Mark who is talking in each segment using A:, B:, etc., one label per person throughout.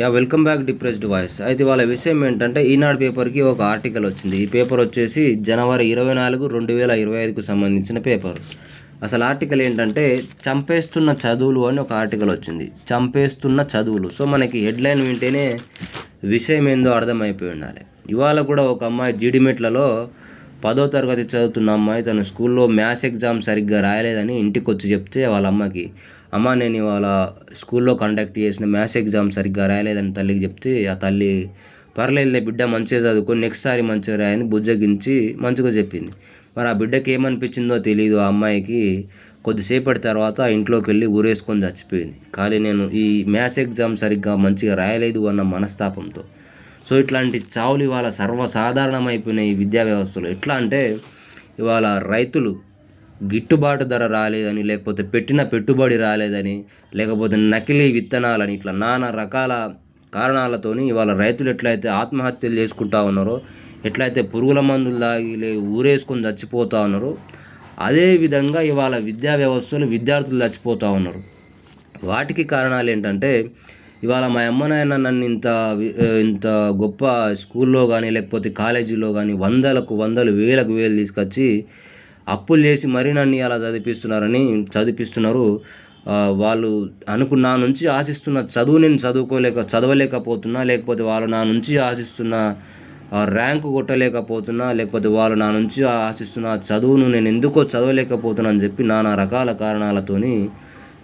A: Yeah welcome back depressed voice అయితే వాళ్ళ విషయం ఏంటంటే ఈనాడు పేపర్కి ఒక ఆర్టికల్ వచ్చింది. ఈ పేపర్ వచ్చేసి జనవరి ఇరవై నాలుగు రెండు వేల ఇరవై ఐదుకు సంబంధించిన పేపర్. అసలు ఆర్టికల్ ఏంటంటే చంపేస్తున్న చదువులు అని ఒక ఆర్టికల్ వచ్చింది. చంపేస్తున్న చదువులు. సో మనకి హెడ్లైన్ వింటేనే విషయం ఏందో అర్థమైపోయి ఉండాలి. ఇవాళ కూడా ఒక అమ్మాయి జీడిమెట్లలో పదో తరగతి చదువుతున్న అమ్మాయి తను స్కూల్లో మ్యాథ్స్ ఎగ్జామ్ సరిగ్గా రాయలేదని ఇంటికి వచ్చి చెప్తే వాళ్ళ అమ్మకి అమ్మ నేను ఇవాళ స్కూల్లో కండక్ట్ చేసిన మ్యాథ్స్ ఎగ్జామ్ సరిగ్గా రాయలేదని తల్లికి చెప్తే ఆ తల్లి పర్లేదులే బిడ్డ మంచిగా చదువుకొని నెక్స్ట్ సారి మంచిగా రాయని బుజ్జగించి మంచిగా చెప్పింది. మరి ఆ బిడ్డకి ఏమనిపించిందో తెలియదు ఆ అమ్మాయికి కొద్దిసేపటి తర్వాత ఇంట్లోకి వెళ్ళి ఊరేసుకొని చచ్చిపోయింది. కానీ నేను ఈ మ్యాథ్స్ ఎగ్జామ్ సరిగ్గా మంచిగా రాయలేదు అన్న మనస్తాపంతో. సో ఇట్లాంటి చావులు ఇవాళ సర్వసాధారణమైపోయినాయి ఈ విద్యా వ్యవస్థలో. ఎట్లా అంటే ఇవాళ రైతులు గిట్టుబాటు ధర రాలేదని లేకపోతే పెట్టిన పెట్టుబడి రాలేదని లేకపోతే నకిలీ విత్తనాలని ఇట్లా నానా రకాల కారణాలతోని ఇవాళ రైతులు ఎట్లయితే ఆత్మహత్యలు చేసుకుంటా ఉన్నారో ఎట్లయితే పురుగుల మందులు తాగి ఊరేసుకొని చచ్చిపోతూ ఉన్నారో అదేవిధంగా ఇవాళ విద్యా వ్యవస్థలు విద్యార్థులు చచ్చిపోతూ ఉన్నారు. వాటికి కారణాలు ఏంటంటే ఇవాళ మా అమ్మ నాయన నన్ను ఇంత ఇంత గొప్ప స్కూల్లో కానీ లేకపోతే కాలేజీలో కానీ వందలకు వందలు వేలకు వేలు తీసుకొచ్చి అప్పులు చేసి మరీ నన్ను అలా చదివిస్తున్నారని చదివిస్తున్నారు వాళ్ళు అనుకు నా నుంచి ఆశిస్తున్న చదువు నేను చదువుకోలేక చదవలేకపోతున్నా లేకపోతే వాళ్ళు నా నుంచి ఆశిస్తున్న ర్యాంకు కొట్టలేకపోతున్నా లేకపోతే వాళ్ళు నా నుంచి ఆశిస్తున్న చదువును నేను ఎందుకో చదవలేకపోతున్నా అని చెప్పి నానా రకాల కారణాలతోని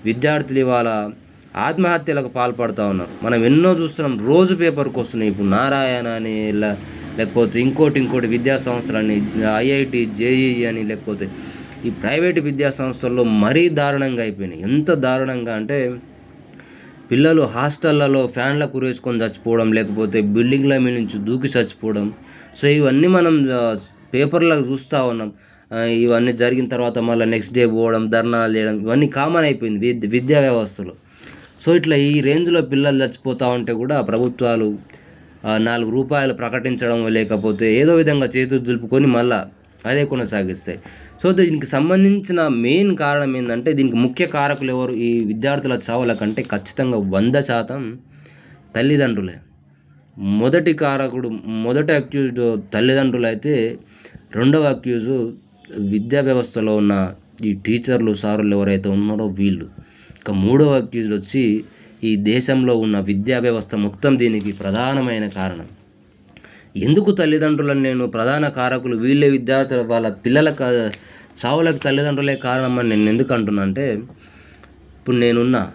A: విద్యార్థులు ఇవాళ ఆత్మహత్యలకు పాల్పడుతూ ఉన్నారు. మనం ఎన్నో చూస్తున్నాం. రోజు పేపర్కి వస్తున్నాయి ఇప్పుడు నారాయణ అని ఇలా లేకపోతే ఇంకోటి ఇంకోటి విద్యా సంస్థలని ఐఐటి జేఈఈ అని లేకపోతే ఈ ప్రైవేట్ విద్యా సంస్థల్లో మరీ దారుణంగా అయిపోయినాయి. ఎంత దారుణంగా అంటే పిల్లలు హాస్టళ్ళలో ఫ్యాన్ల కురేసుకొని చచ్చిపోవడం లేకపోతే బిల్డింగ్ల మీద నుంచి దూకి చచ్చిపోవడం. సో ఇవన్నీ మనం పేపర్లో చూస్తూ ఉన్నాం. ఇవన్నీ జరిగిన తర్వాత మళ్ళీ నెక్స్ట్ డే పోవడం ధర్నాలు చేయడం ఇవన్నీ కామన్ అయిపోయింది విద్య విద్యా వ్యవస్థలో. సో ఇట్లా ఈ రేంజ్లో పిల్లలు చచ్చిపోతూ ఉంటే కూడా ప్రభుత్వాలు నాలుగు రూపాయలు ప్రకటించడం లేకపోతే ఏదో విధంగా చేతులు దులుపుకొని మళ్ళా అదే కొనసాగిస్తాయి. సో దీనికి సంబంధించిన మెయిన్ కారణం ఏంటంటే దీనికి ముఖ్య కారకులు ఎవరు? ఈ విద్యార్థుల చావుల కంటే ఖచ్చితంగా వంద శాతం తల్లిదండ్రులే. మొదటి కారకుడు మొదటి అక్యూజ్డ్ తల్లిదండ్రులు అయితే రెండవ అక్యూజు విద్యా వ్యవస్థలో ఉన్న ఈ టీచర్లు సారులు ఎవరైతే ఉన్నారో వీళ్ళు. ఇక మూడవ అక్యూజ్డ్ వచ్చి ఈ దేశంలో ఉన్న విద్యా వ్యవస్థ మొత్తం దీనికి ప్రధానమైన కారణం. ఎందుకు తల్లిదండ్రులను నేను ప్రధాన కారకులు వీళ్ళే విద్యార్థులు వాళ్ళ పిల్లల చావులకు తల్లిదండ్రులే కారణం అని నేను ఎందుకు అంటున్నా అంటే ఇప్పుడు నేనున్నా.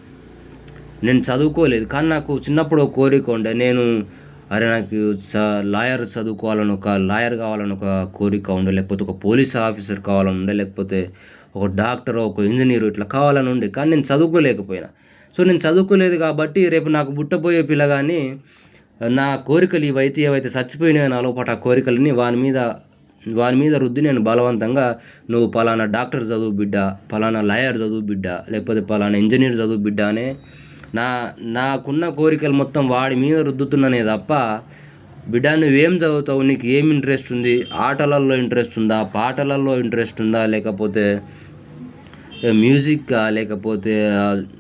A: నేను చదువుకోలేదు. కానీ నాకు చిన్నప్పుడు ఒక కోరిక ఉండే. నేను అరే నాకు చ- లాయర్ చదువుకోవాలని ఒక లాయర్ కావాలని ఒక కోరిక ఉండే. లేకపోతే ఒక పోలీస్ ఆఫీసర్ కావాలని ఉండే. లేకపోతే ఒక డాక్టర్ ఒక ఇంజనీర్ ఇట్లా కావాలని ఉండే. కానీ నేను చదువుకోలేకపోయినా. సో నేను చదువుకోలేదు కాబట్టి రేపు నాకు పుట్టబోయే పిల్లగాని నా కోరికలు ఇవైతే ఏవైతే చచ్చిపోయినాయో నా లోపల ఆ కోరికలని వాని మీద వాని మీద రుద్ది నేను బలవంతంగా నువ్వు పలానా డాక్టర్ చదువు బిడ్డ పలానా లాయర్ చదువు బిడ్డ లేకపోతే పలానా ఇంజనీర్ చదువు బిడ్డ అనే నా నాకున్న కోరికలు మొత్తం వాడి మీద రుద్దుతున్నానే తప్ప బిడ్డ నువ్వేం చదువుతావు? నీకు ఏం ఇంట్రెస్ట్ ఉంది? ఆటలలో ఇంట్రెస్ట్ ఉందా? పాటలలో ఇంట్రెస్ట్ ఉందా? లేకపోతే మ్యూజిక్ లేకపోతే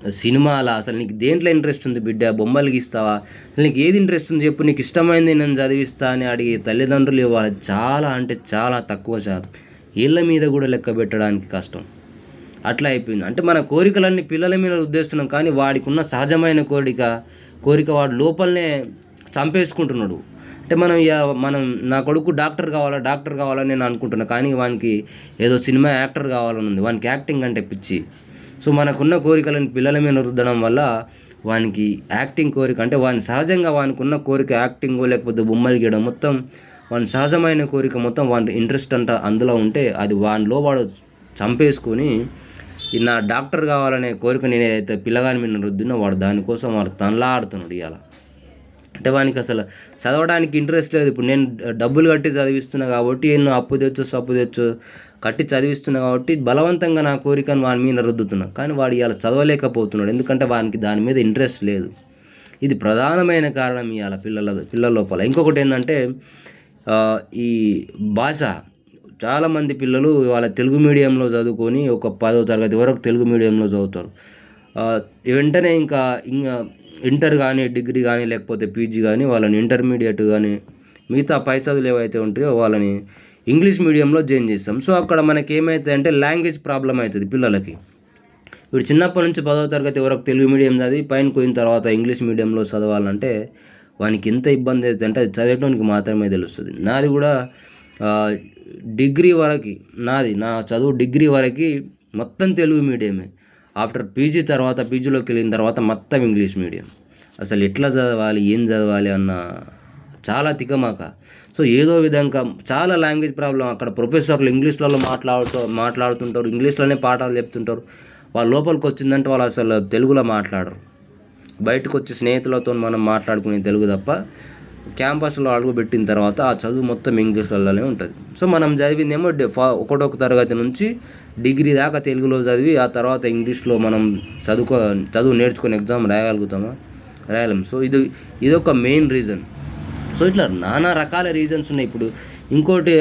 A: సినిమాలా? అసలు నీకు దేంట్లో ఇంట్రెస్ట్ ఉంది బిడ్డ? బొమ్మలు గీస్తావా? అసలు నీకు ఏది ఇంట్రెస్ట్ ఉంది చెప్పు? నీకు ఇష్టమైంది నేను చదివిస్తా అని అడిగే తల్లిదండ్రులు ఇవ్వాలి. చాలా అంటే చాలా తక్కువ శాతం. ఇళ్ళ మీద కూడా లెక్క పెట్టడానికి కష్టం. అట్లా అయిపోయింది. అంటే మన కోరికలన్నీ పిల్లల మీద ఉద్దేశిస్తున్నాం కానీ వాడికి ఉన్న సహజమైన కోరిక కోరిక వాడు లోపలనే చంపేసుకుంటున్నాడు. అంటే మనం ఇక మనం నా కొడుకు డాక్టర్ కావాలా డాక్టర్ కావాలని నేను అనుకుంటున్నా. కానీ వానికి ఏదో సినిమా యాక్టర్ కావాలని ఉంది. వానికి యాక్టింగ్ అంటే పిచ్చి. సో మనకున్న కోరికలను పిల్లల మీద రుద్దడం వల్ల వానికి యాక్టింగ్ కోరిక అంటే వాని సహజంగా వానికి ఉన్న కోరిక యాక్టింగ్ లేకపోతే బొమ్మలు గీయడం మొత్తం వాని సహజమైన కోరిక మొత్తం వాని ఇంట్రెస్ట్ అంట అందులో ఉంటే అది వానిలో వాడు చంపేసుకొని నా డాక్టర్ కావాలనే కోరిక నేనైతే పిల్లగాని మీద రుద్దినో వాడు దానికోసం వాడు తనలా ఆడుతున్నాడు ఇవాళ అంటే అసలు చదవడానికి ఇంట్రెస్ట్ లేదు. ఇప్పుడు నేను డబ్బులు కట్టి చదివిస్తున్నా కాబట్టి ఎన్నో అప్పు తెచ్చు సప్పు తెచ్చు కట్టి చదివిస్తున్నా కాబట్టి బలవంతంగా నా కోరికను వాని మీద రుద్దుతున్నా. కానీ వాడు ఇవాళ చదవలేకపోతున్నాడు. ఎందుకంటే వానికి దాని మీద ఇంట్రెస్ట్ లేదు. ఇది ప్రధానమైన కారణం ఇవాళ పిల్లల పిల్లల లోపల. ఇంకొకటి ఏంటంటే ఈ భాష. చాలామంది పిల్లలు వాళ్ళ తెలుగు మీడియంలో చదువుకొని ఒక పదో తరగతి వరకు తెలుగు మీడియంలో చదువుతారు. వెంటనే ఇంకా ఇంకా ఇంటర్ కానీ డిగ్రీ కానీ లేకపోతే పీజీ కానీ వాళ్ళని ఇంటర్మీడియట్ కానీ మిగతా పై చదువులు ఏవైతే ఉంటాయో వాళ్ళని ఇంగ్లీష్ మీడియంలో జాయిన్ చేస్తాం. సో అక్కడ మనకి ఏమవుతుంది అంటే లాంగ్వేజ్ ప్రాబ్లం అవుతుంది పిల్లలకి. ఇప్పుడు చిన్నప్పటి నుంచి పదవ తరగతి వరకు తెలుగు మీడియం చదివి పైన పోయిన తర్వాత ఇంగ్లీష్ మీడియంలో చదవాలంటే వానికి ఎంత ఇబ్బంది అవుతుంది అంటే అది చదివేటానికి మాత్రమే తెలుస్తుంది. నాది కూడా డిగ్రీ వరకు నాది నా చదువు డిగ్రీ వరకు మొత్తం తెలుగు మీడియమే. ఆఫ్టర్ పీజీ తర్వాత పీజీలోకి వెళ్ళిన తర్వాత మొత్తం ఇంగ్లీష్ మీడియం. అసలు ఎట్లా చదవాలి ఏం చదవాలి అన్న చాలా తికమాక. సో ఏదో విధంగా చాలా లాంగ్వేజ్ ప్రాబ్లం అక్కడ ప్రొఫెసర్లు ఇంగ్లీష్లలో మాట్లాడుతూ మాట్లాడుతుంటారు ఇంగ్లీష్లోనే పాఠాలు చెప్తుంటారు. వాళ్ళ లోపలికి వచ్చిందంటే వాళ్ళు అసలు తెలుగులో మాట్లాడరు. బయటకు వచ్చి స్నేహితులతో మనం మాట్లాడుకునే తెలుగు తప్ప క్యాంపస్లో అడుగు పెట్టిన తర్వాత ఆ చదువు మొత్తం ఇంగ్లీష్లలోనే ఉంటుంది. సో మనం చదివిందేమో ఒకటో తరగతి నుంచి డిగ్రీ దాకా తెలుగులో చదివి ఆ తర్వాత ఇంగ్లీష్లో మనం చదువుకో చదువు నేర్చుకుని ఎగ్జామ్ రాయగలుగుతామా? రాయలేం. సో ఇది ఇదొక మెయిన్ రీజన్. సో ఇట్లా నానా రకాల రీజన్స్ ఉన్నాయి. ఇప్పుడు ఇంకోటి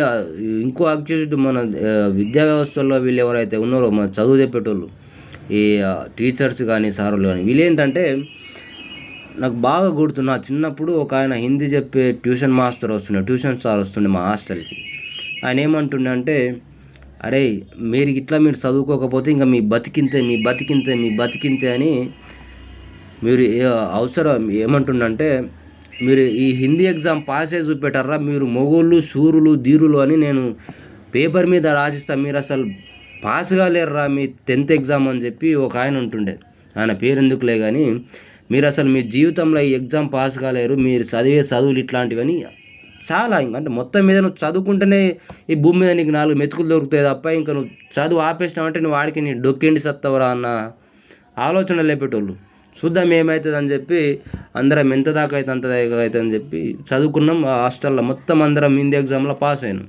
A: ఇంకో అక్యూజ్డ్ మన విద్యా వ్యవస్థలో వీళ్ళు ఎవరైతే ఉన్నారో మన చదువు చెప్పేటోళ్ళు ఈ టీచర్స్ కానీ సార్లు కానీ వీళ్ళు ఏంటంటే నాకు బాగా గుర్తు నా చిన్నప్పుడు ఒక ఆయన హిందీ చెప్పే ట్యూషన్ మాస్టర్ వస్తుండే ట్యూషన్ సార్ వస్తుండే మా హాస్టల్కి. ఆయన ఏమంటుండే అంటే అరే మీరు ఇట్లా మీరు చదువుకోకపోతే ఇంకా మీ బతికింతే మీ బతికింతే మీ బతికింతే అని మీరు అవసరం ఏమంటుండంటే మీరు ఈ హిందీ ఎగ్జామ్ పాస్ అయ్యి చూపెట్టారా? మీరు మొగోళ్ళు సూరులు ధీరులు అని నేను పేపర్ మీద రాసిస్తాను మీరు అసలు పాస్ కాలేరురా మీ టెన్త్ ఎగ్జామ్ అని చెప్పి ఒక ఆయన ఉంటుండే. ఆయన పేరు ఎందుకులే కానీ మీరు అసలు మీ జీవితంలో ఈ ఎగ్జామ్ పాస్ కాలేరు మీరు చదివే చదువులు ఇట్లాంటివని చాలా అంటే మొత్తం మీద నువ్వు చదువుకుంటేనే ఈ భూమి మీద నీకు నాలుగు మెతుకులు దొరుకుతాయి తప్ప ఇంకా నువ్వు చదువు ఆపేసినావంటే నువ్వు వాడికి నీ డొక్కిండి సత్తవరా అన్న ఆలోచన లేపేటోళ్ళు. చూద్దాం ఏమవుతుంది అని చెప్పి అందరం ఎంత దాకా అయితే అంత దాకా అవుతుంది అని చెప్పి చదువుకున్నాం. ఆ హాస్టల్లో మొత్తం అందరం హిందీ ఎగ్జామ్లో పాస్ అయినాం.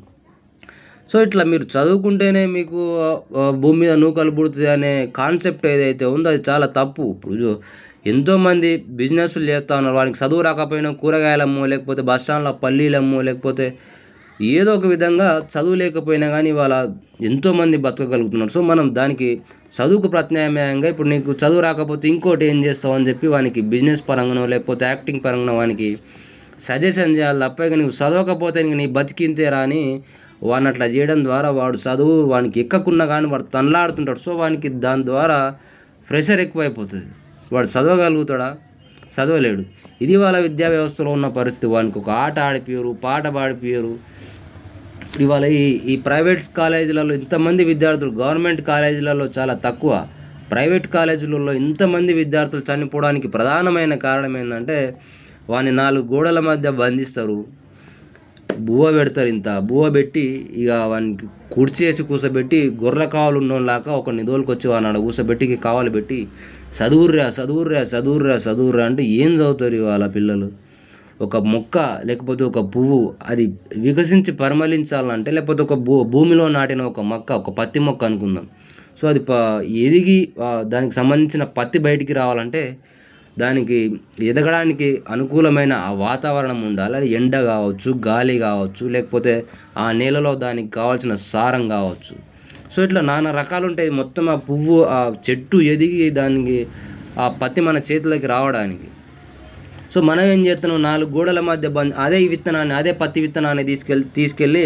A: సో ఇట్లా మీరు చదువుకుంటేనే మీకు భూమి మీద నూకలు పుడుతుంది అనే కాన్సెప్ట్ ఏదైతే ఉందో అది చాలా తప్పు. ఇప్పుడు ఎంతోమంది బిజినెస్లు చేస్తూ ఉన్నారు. వానికి చదువు రాకపోయినా కూరగాయలమ్మో లేకపోతే బస్ స్టాండ్లో పల్లీలమ్మో లేకపోతే ఏదో ఒక విధంగా చదువు లేకపోయినా కానీ వాళ్ళ ఎంతోమంది బతకగలుగుతున్నారు. సో మనం దానికి చదువుకు ప్రత్యామ్నాయంగా ఇప్పుడు నీకు చదువు రాకపోతే ఇంకోటి ఏం చేస్తావు అని చెప్పి వానికి బిజినెస్ పరంగానో లేకపోతే యాక్టింగ్ పరంగానో వానికి సజెషన్ చేయాలి తప్ప నీకు చదవకపోతే ఇంక నీ బతికింతేరా అని వాడిని అట్లా చేయడం ద్వారా వాడు చదువు వానికి ఎక్కకున్నా కానీ వాడు తనలాడుతుంటాడు. సో వానికి దాని ద్వారా ప్రెషర్ ఎక్కువైపోతుంది. వాడు చదవగలుగుతాడా? చదవలేడు. ఇది వాళ్ళ విద్యా వ్యవస్థలో ఉన్న పరిస్థితి వానికి ఒక ఆట ఆడిపోయారు పాట పాడిపోయారు ఇవాళ ఈ ఈ ప్రైవేట్ కాలేజీలలో ఇంతమంది విద్యార్థులు గవర్నమెంట్ కాలేజీలలో చాలా తక్కువ. ప్రైవేట్ కాలేజీలలో ఇంతమంది విద్యార్థులు చనిపోవడానికి ప్రధానమైన కారణం ఏంటంటే వాని నాలుగు గోడల మధ్య బంధిస్తారు. బువ్వ పెడతారు ఇంత. బువ్వ పెట్టి ఇక వానికి కుర్చేసి కూసబెట్టి గొర్రెల కావాలి ఉన్నోళ్ళాక ఒక నిధులకు వచ్చి వాడు కూసబెట్టి ఇక కావాలి పెట్టి చదువుర్రా చదువుర్రా చదువుర్రా చదువుర్రా అంటే ఏం చదువుతారు ఇవాళ పిల్లలు? ఒక మొక్క లేకపోతే ఒక పువ్వు అది వికసించి పరిమళించాలంటే లేకపోతే ఒక భూ భూమిలో నాటిన ఒక మొక్క ఒక పత్తి మొక్క అనుకుందాం. సో అది ప ఎదిగి దానికి సంబంధించిన పత్తి బయటికి రావాలంటే దానికి ఎదగడానికి అనుకూలమైన ఆ వాతావరణం ఉండాలి. అది ఎండ కావచ్చు గాలి కావచ్చు లేకపోతే ఆ నేలలో దానికి కావాల్సిన సారం కావచ్చు. సో ఇట్లా నానా రకాలు ఉంటాయి మొత్తం ఆ పువ్వు ఆ చెట్టు ఎదిగి దానికి ఆ పత్తి మన చేతిలోకి రావడానికి. సో మనం ఏం చేస్తున్నాం? నాలుగు గోడల మధ్య బంద్ అదే ఈ విత్తనాన్ని అదే పత్తి విత్తనాన్ని తీసుకెళ్ళి తీసుకెళ్ళి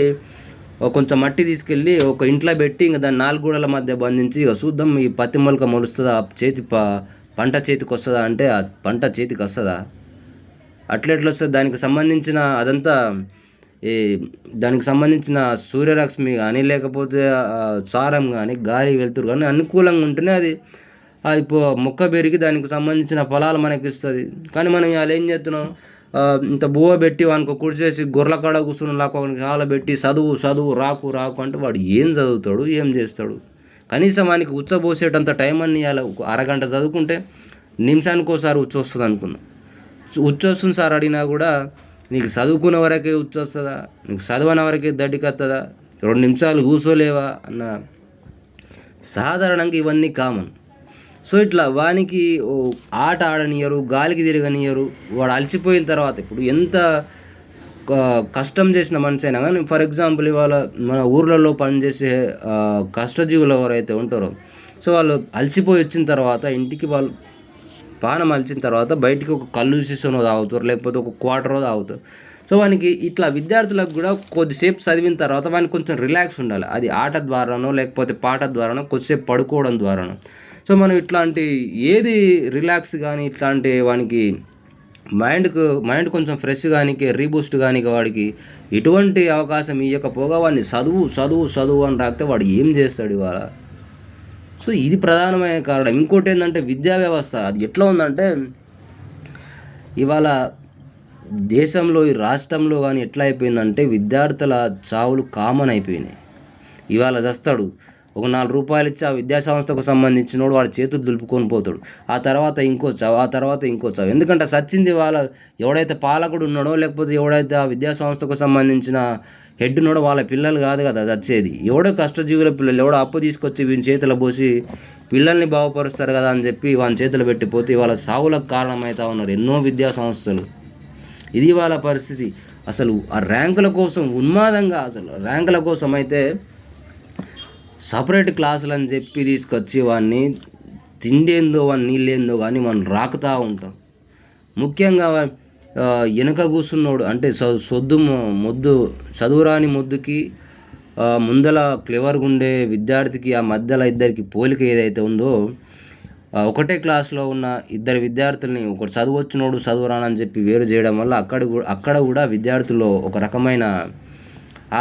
A: ఒక కొంచెం మట్టి తీసుకెళ్ళి ఒక ఇంట్లో పెట్టి ఇంకా దాన్ని నాలుగు గోడల మధ్య బంధించి ఇక చూద్దాం ఈ పత్తి మొలక మొలుస్తుందా? చేతి ప పంట చేతికి వస్తుందా అంటే ఆ పంట చేతికి వస్తుందా? అట్లెట్లు వస్తుంది దానికి సంబంధించిన అదంతా ఈ దానికి సంబంధించిన సూర్యరశ్మి కానీ లేకపోతే సారం కానీ గాలి వెళ్తురు కానీ అనుకూలంగా ఉంటేనే అది అది పో- మొక్క పెరిగి దానికి సంబంధించిన ఫలాలు మనకి ఇస్తుంది కానీ మనం ఇవాళ ఏం చేస్తున్నాం ఇంత బువ్వ పెట్టి వానికి కుడి చేసి గొర్రెల కాడ కూర్చుని లాక్క వానికి హాల పెట్టి చదువు చదువు రాకు రాకు అంటే వాడు ఏం చదువుతాడు? ఏం చేస్తాడు? కనీసం వానికి ఉచ్చబోసేటంత టైం అని ఇవాళ అరగంట చదువుకుంటే నిమిషానికి ఒకసారి ఉచ్చొస్తుంది అనుకుందాం ఉచ్చొస్తుంది సార్ అడిగినా కూడా నీకు చదువుకున్న వరకే వస్తుందా నీకు చదవని వరకే దడ్డికత్తదా రెండు నిమిషాలు కూర్చోలేవా అన్న సాధారణంగా ఇవన్నీ కామన్. సో ఇట్లా వానికి ఓ ఆట ఆడనియరు గాలికి తిరగనియరు వాడు అలసిపోయిన తర్వాత ఇప్పుడు ఎంత కష్టం చేసిన మనిషి అయినా కానీ ఫర్ ఎగ్జాంపుల్ ఇవాళ మన ఊర్లలో పనిచేసే కష్టజీవులు ఎవరైతే ఉంటారో సో వాళ్ళు అలసిపోయి వచ్చిన తర్వాత ఇంటికి వాళ్ళు పాన మలిచిన తర్వాత బయటికి ఒక కళ్ళు సీసనో తాగుతారు లేకపోతే ఒక క్వార్టరో తాగుతారు. సో వానికి ఇట్లా విద్యార్థులకు కూడా కొద్దిసేపు చదివిన తర్వాత వానికి కొంచెం రిలాక్స్ ఉండాలి. అది ఆట ద్వారానో లేకపోతే పాట ద్వారానో కొద్దిసేపు పడుకోవడం ద్వారానో. సో మనం ఇట్లాంటి ఏది రిలాక్స్ కానీ ఇట్లాంటి వానికి మైండ్కు మైండ్ కొంచెం ఫ్రెష్ కానీ రీబూస్ట్ కానీ వాడికి ఎటువంటి అవకాశం ఇవ్వకపోగా వాడిని చదువు చదువు చదువు అని రాస్తే వాడు ఏం చేస్తాడు ఇవాళ? సో ఇది ప్రధానమైన కారణం. ఇంకోటి ఏంటంటే విద్యా వ్యవస్థ అది ఎట్లా ఉందంటే ఇవాళ దేశంలో ఈ రాష్ట్రంలో కానీ ఎట్లా అయిపోయిందంటే విద్యార్థుల చావులు కామన్ అయిపోయినాయి. ఇవాళ చస్తాడు ఒక నాలుగు రూపాయలు ఇచ్చి ఆ విద్యా సంస్థకు సంబంధించినోడు వాడు చేతులు దులుపుకొని పోతాడు. ఆ తర్వాత ఇంకో చావు ఆ తర్వాత ఇంకో చావు. ఎందుకంటే సచ్చింది వాళ్ళ ఎవడైతే పాలకుడు ఉన్నాడో లేకపోతే ఎవడైతే ఆ విద్యా సంస్థకు సంబంధించిన హెడ్ నోడ వాళ్ళ పిల్లలు కాదు కదా అది వచ్చేది ఎవడో కష్టజీవుల పిల్లలు ఎవడో అప్పు తీసుకొచ్చి వీని చేతిలో పోసి పిల్లల్ని బాగుపరుస్తారు కదా అని చెప్పి వాని చేతులు పెట్టిపోతే వాళ్ళ సావులకు కారణమవుతా ఉన్నారు ఎన్నో విద్యా సంస్థలు. ఇది వాళ్ళ పరిస్థితి. అసలు ఆ ర్యాంకుల కోసం ఉన్మాదంగా అసలు ర్యాంకుల కోసం అయితే సపరేట్ క్లాసులు అని చెప్పి తీసుకొచ్చి వాడిని తిండేందో వాడిని నీళ్ళేందో కానీ మనం రాకుతూ ఉంటాం. ముఖ్యంగా వెనక కూర్చున్నోడు అంటే సొద్దు మొద్దు చదువురాని మొద్దుకి ముందల క్లెవర్గా ఉండే విద్యార్థికి ఆ మధ్యలో ఇద్దరికి పోలిక ఏదైతే ఉందో ఒకటే క్లాస్లో ఉన్న ఇద్దరు విద్యార్థుల్ని ఒకటి చదువు వచ్చినోడు చదువురానని చెప్పి వేరు చేయడం వల్ల అక్కడ కూడా అక్కడ కూడా విద్యార్థుల్లో ఒక రకమైన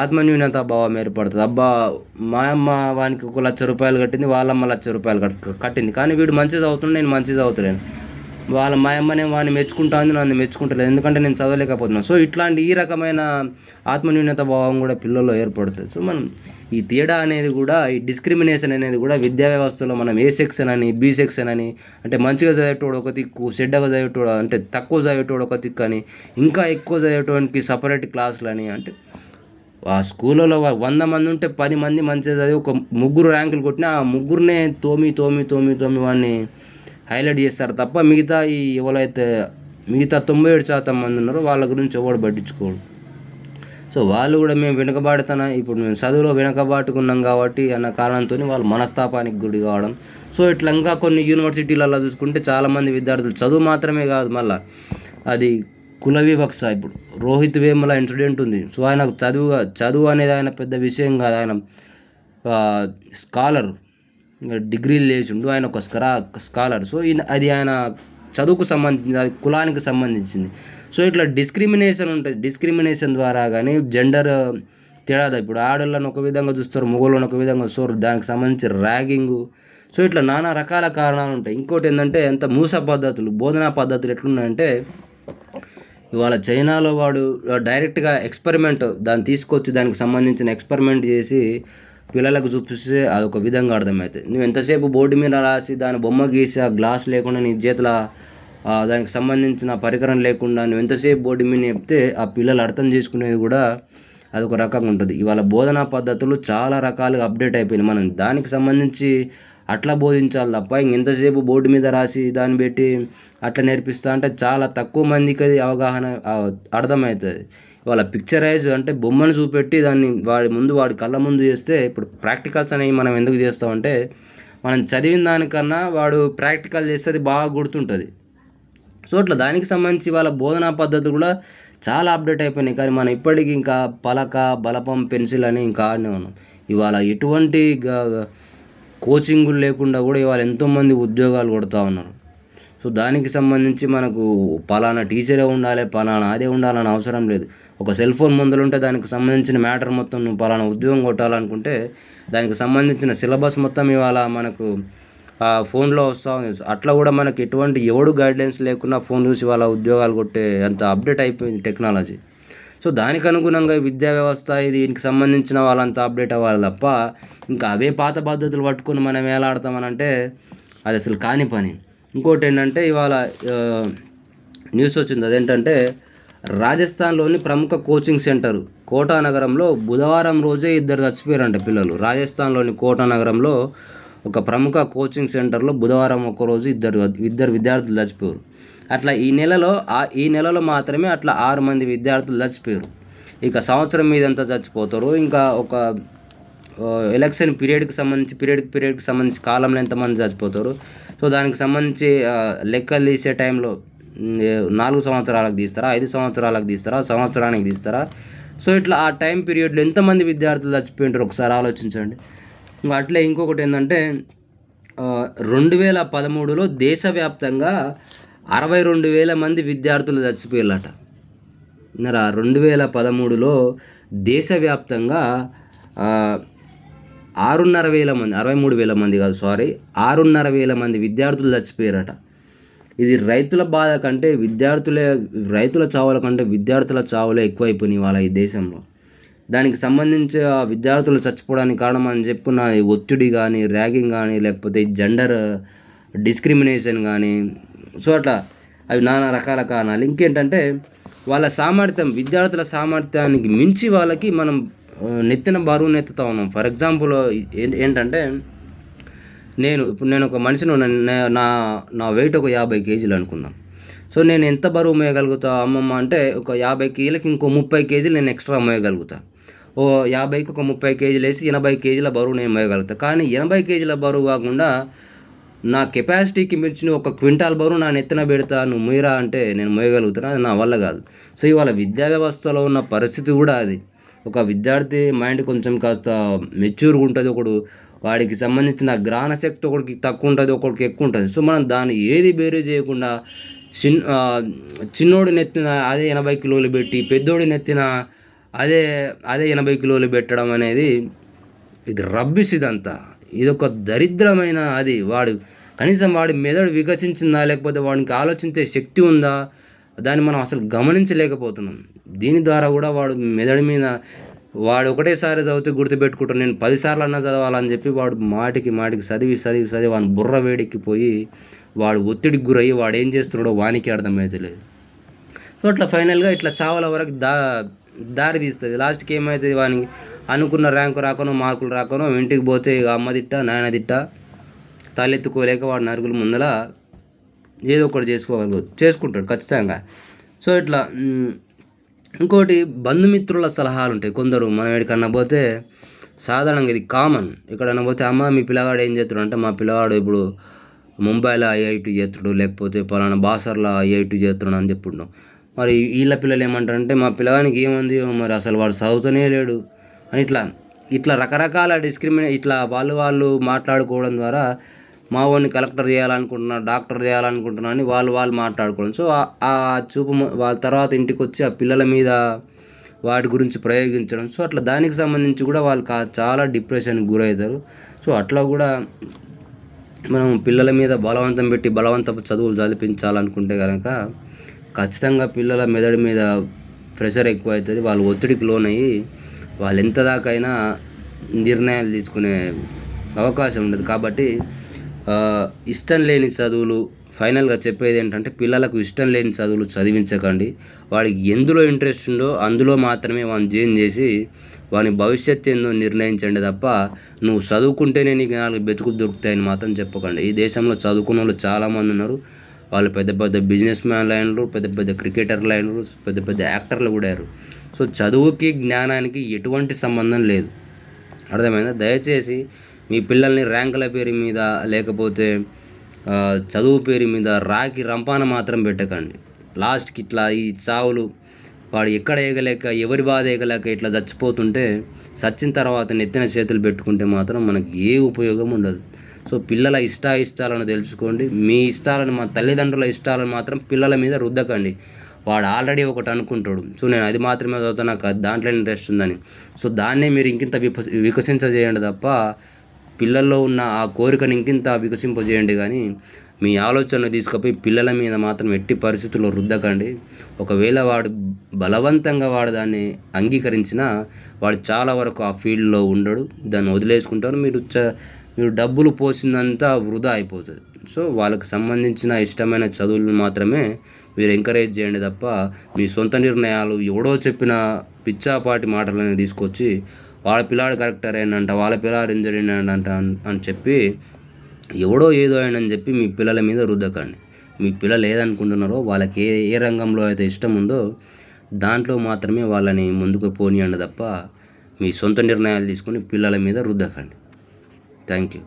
A: ఆత్మన్యూనత భావం ఏర్పడుతుంది. అబ్బా మా అమ్మ వానికి ఒక లక్ష రూపాయలు కట్టింది వాళ్ళమ్మ లక్ష రూపాయలు కట్టింది. కానీ వీడు మంచిది అవుతుండే నేను మంచిది అవుతలేను వాళ్ళ మా అమ్మనే వాడిని మెచ్చుకుంటాంది నన్ను మెచ్చుకుంటలేదు. ఎందుకంటే నేను చదవలేకపోతున్నాను సో ఇట్లాంటి ఈ రకమైన ఆత్మన్యూన్యత భావం కూడా పిల్లల్లో ఏర్పడుతుంది. సో మనం ఈ తేడా అనేది కూడా ఈ డిస్క్రిమినేషన్ అనేది కూడా విద్యా వ్యవస్థలో మనం ఏ సెక్షన్ అని బి సెక్షన్ అని అంటే మంచిగా చదివేటోడు ఒక దిక్కు చెడ్డగా చదివేటోడు అంటే తక్కువ చదివేటోడు ఒక దిక్కు అని ఇంకా ఎక్కువ చదివేటోనికి సపరేట్ క్లాసులు అని అంటే ఆ స్కూళ్ళలో వంద మంది ఉంటే పది మంది మంచిగా చదివి ఒక ముగ్గురు ర్యాంకులు కొట్టినా ఆ ముగ్గురునే తోమి తోమి తోమి తోమి వాడిని హైలైట్ చేస్తారు తప్ప మిగతా ఈ ఎవరైతే మిగతా తొంభై ఏడు శాతం మంది ఉన్నారో వాళ్ళ గురించి ఎవడు పట్టించుకోడు. సో వాళ్ళు కూడా మేము వెనుకబాటుతన ఇప్పుడు మేము చదువులో వెనుకబాటుకున్నాం కాబట్టి అన్న కారణంతో వాళ్ళు మనస్తాపానికి గురి కావడం. సో ఇట్లా ఇంకా కొన్ని యూనివర్సిటీలలో చూసుకుంటే చాలామంది విద్యార్థులు చదువు మాత్రమే కాదు మళ్ళీ అది కుల వివక్ష ఇప్పుడు. రోహిత్ వేముల ఇన్సిడెంట్ ఉంది. సో ఆయన చదువు చదువు అనేది ఆయన పెద్ద విషయం కాదు. ఆయన స్కాలర్. డిగ్రీలు లేచిండు. ఆయన ఒక స్కరా స్కాలర్. సో అది ఆయన చదువుకు సంబంధించింది అది కులానికి సంబంధించింది. సో ఇట్లా డిస్క్రిమినేషన్ ఉంటుంది. డిస్క్రిమినేషన్ ద్వారా కానీ జెండర్ తేడా ఇప్పుడు ఆడళ్ళను ఒక విధంగా చూస్తారు మొగోళ్ళను ఒక విధంగా చూస్తారు దానికి సంబంధించి ర్యాగింగు. సో ఇట్లా నానా రకాల కారణాలు ఉంటాయి. ఇంకోటి ఏంటంటే ఎంత మూస పద్ధతులు బోధనా పద్ధతులు ఎట్లున్నాయంటే ఇవాళ చైనాలో వాడు డైరెక్ట్గా ఎక్స్పెరిమెంట్ దాన్ని తీసుకొచ్చి దానికి సంబంధించిన ఎక్స్పెరిమెంట్ చేసి పిల్లలకు చూపిస్తే అది ఒక విధంగా అర్థమవుతుంది నువ్వు ఎంతసేపు బోర్డు మీద రాసి దాని బొమ్మ గీసి ఆ గ్లాస్ లేకుండా నీ చేతుల దానికి సంబంధించిన పరికరం లేకుండా నువ్వు ఎంతసేపు బోర్డు మీద చెప్తే ఆ పిల్లలు అర్థం చేసుకునేది కూడా అదొక రకంగా ఉంటుంది. ఇవాళ బోధనా పద్ధతులు చాలా రకాలుగా అప్డేట్ అయిపోయినాయి. మనం దానికి సంబంధించి అట్లా బోధించాలి తప్ప ఇంకెంతసేపు బోర్డు మీద రాసి దాన్ని పెట్టి అట్లా నేర్పిస్తా అంటే చాలా తక్కువ మందికి అది అవగాహన అర్థమవుతుంది. వాళ్ళ పిక్చరైజ్ అంటే బొమ్మను చూపెట్టి దాన్ని వాడి ముందు వాడి కళ్ళ ముందు చేస్తే ఇప్పుడు ప్రాక్టికల్స్ అనేవి మనం ఎందుకు చేస్తామంటే మనం చదివిన దానికన్నా వాడు ప్రాక్టికల్ చేస్తే అది బాగా గుర్తుంటుంది. సో అట్లా దానికి సంబంధించి వాళ్ళ బోధనా పద్ధతులు కూడా చాలా అప్డేట్ అయిపోయినాయి. కానీ మనం ఇప్పటికీ ఇంకా పలక బలపం పెన్సిల్ అని ఇంకా ఆడనే ఉన్నాం. ఇవాళ ఎటువంటి కోచింగులు లేకుండా కూడా ఇవాళ ఎంతోమంది ఉద్యోగాలు కొడతా ఉన్నారు. సో దానికి సంబంధించి మనకు పలానా టీచరే ఉండాలి పలానా అదే ఉండాలని అవసరం లేదు. ఒక సెల్ ఫోన్ ముందర ఉంటే దానికి సంబంధించిన మ్యాటర్ మొత్తం నువ్వు పలానా ఉద్యోగం కొట్టాలనుకుంటే దానికి సంబంధించిన సిలబస్ మొత్తం ఇవాళ మనకు ఫోన్లో వస్తూ ఉంది. అట్లా కూడా మనకి ఎటువంటి ఎవడు గైడ్లైన్స్ లేకుండా ఫోన్ చూసి వాళ్ళ ఉద్యోగాలు కొట్టే అంత అప్డేట్ అయిపోయింది టెక్నాలజీ సో దానికి అనుగుణంగా విద్యా వ్యవస్థ దీనికి సంబంధించిన వాళ్ళంతా అప్డేట్ అవ్వాలి తప్ప ఇంకా అవే పాత పద్ధతులు పట్టుకొని మనం వేలాడతామనంటే అది అసలు కాని పని. ఇంకోటి ఏంటంటే ఇవాళ న్యూస్ వచ్చింది. అదేంటంటే రాజస్థాన్లోని ప్రముఖ కోచింగ్ సెంటర్ కోటా నగరంలో బుధవారం రోజే ఇద్దరు చచ్చిపోయారంట పిల్లలు. రాజస్థాన్లోని కోటా నగరంలో ఒక ప్రముఖ కోచింగ్ సెంటర్లో బుధవారం ఒకరోజు ఇద్దరు ఇద్దరు విద్యార్థులు చచ్చిపోయారు. అట్లా ఈ నెలలో ఆ ఈ నెలలో మాత్రమే అట్లా ఆరు మంది విద్యార్థులు చచ్చిపోయారు. ఇక సంవత్సరం మీదంతా చచ్చిపోతారు. ఇంకా ఒక ఎలక్షన్ పీరియడ్కి సంబంధించి పీరియడ్కి పీరియడ్కి సంబంధించి కాలంలో ఎంతమంది చచ్చిపోతారు? సో దానికి సంబంధించి లెక్కలు తీసే టైంలో నాలుగు సంవత్సరాలకు తీస్తారా ఐదు సంవత్సరాలకు తీస్తారా సంవత్సరానికి తీస్తారా? సో ఇట్లా ఆ టైం పీరియడ్లో ఎంతమంది విద్యార్థులు చచ్చిపోయింటారు? ఒకసారి ఆలోచించండి. అట్లే ఇంకొకటి ఏంటంటే రెండు వేల పదమూడులో దేశవ్యాప్తంగా అరవై రెండు వేల మంది విద్యార్థులు చచ్చిపోయారట విన్నారా రెండు వేల పదమూడులో దేశవ్యాప్తంగా ఆరున్నర వేల మంది అరవై మూడు వేల మంది కాదు సారీ ఆరున్నర వేల మంది విద్యార్థులు చచ్చిపోయారట ఇది రైతుల బాధ కంటే విద్యార్థులే రైతుల చావుల కంటే విద్యార్థుల చావులే ఎక్కువైపోయినాయి వాళ్ళ ఈ దేశంలో. దానికి సంబంధించి ఆ విద్యార్థులు చచ్చిపోవడానికి కారణం అని చెప్పుకున్న ఈ ఒత్తిడి కానీ ర్యాగింగ్ కానీ లేకపోతే జెండర్ డిస్క్రిమినేషన్ కానీ సో అట్లా అవి నానా రకాల కారణాలు. ఇంకేంటంటే వాళ్ళ సామర్థ్యం విద్యార్థుల సామర్థ్యానికి మించి వాళ్ళకి మనం నెత్తిన బరువును ఎత్తుతా ఉన్నాం. ఫర్ ఎగ్జాంపుల్ ఏ- ఏంటంటే నేను ఇప్పుడు నేను ఒక మనిషిని నా నా వెయిట్ ఒక యాభై కేజీలు అనుకుందాం. సో నేను ఎంత బరువు మోయగలుగుతా? అమ్మమ్మ అంటే ఒక యాభై కేజీలకి ఇంకో ముప్పై కేజీలు నేను ఎక్స్ట్రా మోయగలుగుతా. ఓ యాభైకి ఒక ముప్పై కేజీలు వేసి ఎనభై కేజీల బరువు నేను మోయగలుగుతా. కానీ ఎనభై కేజీల బరువు కాకుండా నా కెపాసిటీకి మించిన ఒక క్వింటాల్ బరువు నా నెత్తిన పెడతా నువ్వు మొయ్యరా అంటే నేను మోయగలుగుతాను అది నా వల్ల కాదు. సో ఇవాళ విద్యా వ్యవస్థలో ఉన్న పరిస్థితి కూడా అది. ఒక విద్యార్థి మైండ్ కొంచెం కాస్త మెచ్యూర్గా ఉంటుంది. ఒకడు వాడికి సంబంధించిన గ్రహణ శక్తి ఒకడికి తక్కువ ఉంటుంది ఒకడికి ఎక్కువ ఉంటుంది. సో మనం దాన్ని ఏది బేరీ చేయకుండా చిన్ చిన్నోడు చిన్నోడి నెత్తిన అదే ఎనభై కిలోలు పెట్టి పెద్దోడి నెత్తిన అదే అదే ఎనభై కిలోలు పెట్టడం అనేది ఇది రబ్బిస్ ఇదంతా. ఇది ఒక దరిద్రమైన అది వాడు కనీసం వాడి మెదడు వికసించిందా లేకపోతే వాడికి ఆలోచించే శక్తి ఉందా దాన్ని మనం అసలు గమనించలేకపోతున్నాం. దీని ద్వారా కూడా వాడు మెదడు మీద వాడు ఒకటేసారి చదివితే గుర్తుపెట్టుకుంటాడు. నేను పదిసార్లు అన్నా చదవాలని చెప్పి వాడు మాటికి మాటికి చదివి చదివి చదివి వాని బుర్ర వేడెక్కిపోయి వాడు ఒత్తిడికి గురయ్యి వాడు ఏం చేస్తున్నాడో వానికి అర్థమవుతలేదు సో అట్లా ఫైనల్గా ఇట్లా చావల వరకు దా దారి తీస్తుంది. లాస్ట్కి ఏమవుతుంది వానికి? అనుకున్న ర్యాంకు రాకనో మార్కులు రాకనో ఇంటికి పోతే ఇక అమ్మ తిట్ట నాయన తిట్ట తలెత్తుకోలేక వాడు నరుగుల ముందల ఏదో ఒకటి చేసుకోగలరు చేసుకుంటాడు ఖచ్చితంగా. సో ఇట్లా ఇంకోటి బంధుమిత్రుల సలహాలు ఉంటాయి కొందరు మనం ఎక్కడికన్నా పోతే సాధారణంగా ఇది కామన్ ఎక్కడన్నా పోతే అమ్మ మీ పిల్లగాడు ఏం చేస్తాడు? అంటే మా పిల్లగాడు ఇప్పుడు ముంబైలో ఐఐటి చేస్తాడు లేకపోతే పలానా బాసర్లో ఐఐటి చేస్తున్నాడు అని చెప్పుంటాం. మరి వీళ్ళ పిల్లలు ఏమంటారంటే మా పిల్లగానికి ఏముంది? మరి అసలు వాడు చదువుతూనే లేడు అని ఇట్లా ఇట్లా రకరకాల డిస్క్రిమినే ఇట్లా వాళ్ళు వాళ్ళు మాట్లాడుకోవడం ద్వారా మా వాడిని కలెక్టర్ చేయాలనుకుంటున్నా డాక్టర్ చేయాలనుకుంటున్నా అని వాళ్ళు వాళ్ళు మాట్లాడుకోవడం. సో ఆ- చూపు వాళ్ళ తర్వాత ఇంటికి వచ్చి ఆ పిల్లల మీద వాటి గురించి ప్రయోగించడం. సో అట్లా దానికి సంబంధించి కూడా వాళ్ళు చాలా డిప్రెషన్కి గురవుతారు సో అట్లా కూడా మనం పిల్లల మీద బలవంతం పెట్టి బలవంతపు చదువులు చదివించాలనుకుంటే కనుక ఖచ్చితంగా పిల్లల మెదడు మీద ప్రెషర్ ఎక్కువ అవుతుంది వాళ్ళు ఒత్తిడికి లోనయ్యి వాళ్ళు ఎంత దాకైనా నిర్ణయాలు తీసుకునే అవకాశం ఉండదు. కాబట్టి ఇష్టం లేని చదువులు ఫైనల్గా చెప్పేది ఏంటంటే పిల్లలకు ఇష్టం లేని చదువులు చదివించకండి. వాడికి ఎందులో ఇంట్రెస్ట్ ఉందో అందులో మాత్రమే వాడిని జైన్ చేసి వాని భవిష్యత్తు ఏందో నిర్ణయించండి తప్ప నువ్వు చదువుకుంటేనే నీకు నాలుగు బెతుకు దొరుకుతాయని మాత్రం చెప్పకండి. ఈ దేశంలో చదువుకున్న వాళ్ళు చాలామంది ఉన్నారు. వాళ్ళు పెద్ద పెద్ద బిజినెస్ మ్యాన్లు అయినరు పెద్ద పెద్ద క్రికెటర్లు అయినరు పెద్ద పెద్ద యాక్టర్లు కూడా అయ్యారు. సో చదువుకి జ్ఞానానికి ఎటువంటి సంబంధం లేదు. అర్థమైందా? దయచేసి మీ పిల్లల్ని ర్యాంకుల పేరు మీద లేకపోతే చదువు పేరు మీద రాకి రంపాన మాత్రం పెట్టకండి. లాస్ట్కి ఇట్లా ఈ చావులు వాడు ఎక్కడ వేయగలేక ఎవరి బాధ వేయగలేక ఇట్లా చచ్చిపోతుంటే చచ్చిన తర్వాత నెత్తిన చేతులు పెట్టుకుంటే మాత్రం మనకి ఏ ఉపయోగం ఉండదు. సో పిల్లల ఇష్ట ఇష్టాలను తెలుసుకోండి. మీ ఇష్టాలను మా తల్లిదండ్రుల ఇష్టాలను మాత్రం పిల్లల మీద రుద్దకండి. వాడు ఆల్రెడీ ఒకటి అనుకుంటాడు. సో నేను అది మాత్రమే చదువుతా నాకు దాంట్లో ఇంట్రెస్ట్ ఉందని. సో దాన్నే మీరు ఇంకింత వికసించజేయండి తప్ప పిల్లల్లో ఉన్న ఆ కోరికను ఇంకింత వికసింపజేయండి కానీ మీ ఆలోచనలు తీసుకుపోయి పిల్లల మీద మాత్రం ఎట్టి పరిస్థితుల్లో రుద్దకండి. ఒకవేళ వాడు బలవంతంగా వాడు దాన్ని అంగీకరించినా వాడు చాలా వరకు ఆ ఫీల్డ్లో ఉండడు. దాన్ని వదిలేసుకుంటారు. మీరు చ మీరు డబ్బులు పోసిందంతా వృధా అయిపోతుంది. సో వాళ్ళకి సంబంధించిన ఇష్టమైన చదువులను మాత్రమే మీరు ఎంకరేజ్ చేయండి తప్ప మీ సొంత నిర్ణయాలు ఎవడో చెప్పిన పిచ్చాపాటి మాటలను తీసుకొచ్చి వాళ్ళ పిల్లాడు కరెక్టర్ అయినంట వాళ్ళ పిల్లాడు ఇంజరీ అంట అని చెప్పి ఎవడో ఏదో అయినని చెప్పి మీ పిల్లల మీద రుద్దకండి. మీ పిల్లలు ఏదనుకుంటున్నారో వాళ్ళకి ఏ ఏ రంగంలో అయితే ఇష్టం ఉందో దాంట్లో మాత్రమే వాళ్ళని ముందుకు పోనీయండి తప్ప మీ సొంత నిర్ణయాలు తీసుకొని పిల్లల మీద రుద్దకండి. Thank you